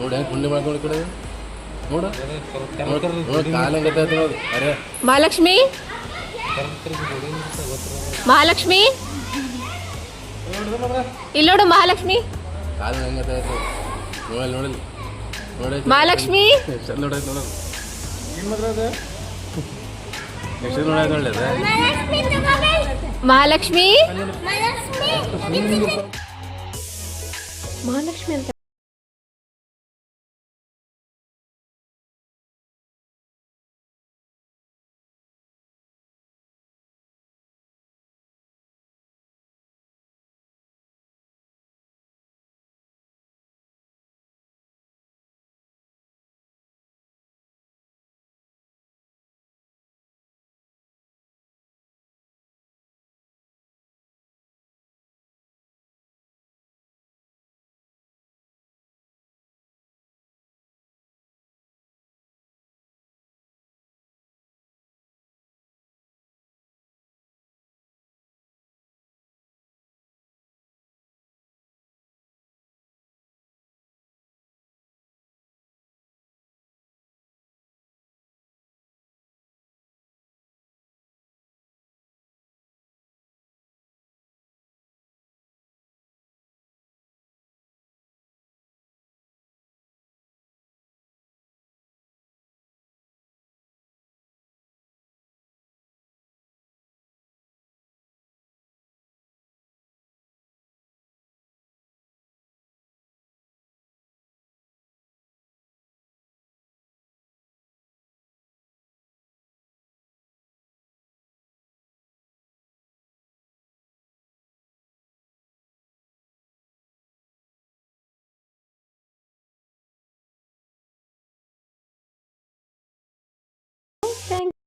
ನೋಡಿ ಹೆಂಗೆ ಮಾಡ್ಕೊಂಡು ಕಡೆ ನೋಡು. ಅರೆ. ಮಹಾಲಕ್ಷ್ಮಿ? ಮಹಾಲಕ್ಷ್ಮಿ? ಇಲ್ಲಿ ನೋಡು ಮಹಾಲಕ್ಷ್ಮಿ. ನೋಡಿ ಮಹಾಲಕ್ಷ್ಮಿ? ಚಂದ ನೋಡೋದು ಏನು ಮಾತ್ರ ಮಹಾಲಕ್ಷ್ಮಿ. ಮಹಾಲಕ್ಷ್ಮಿ ಅಂತ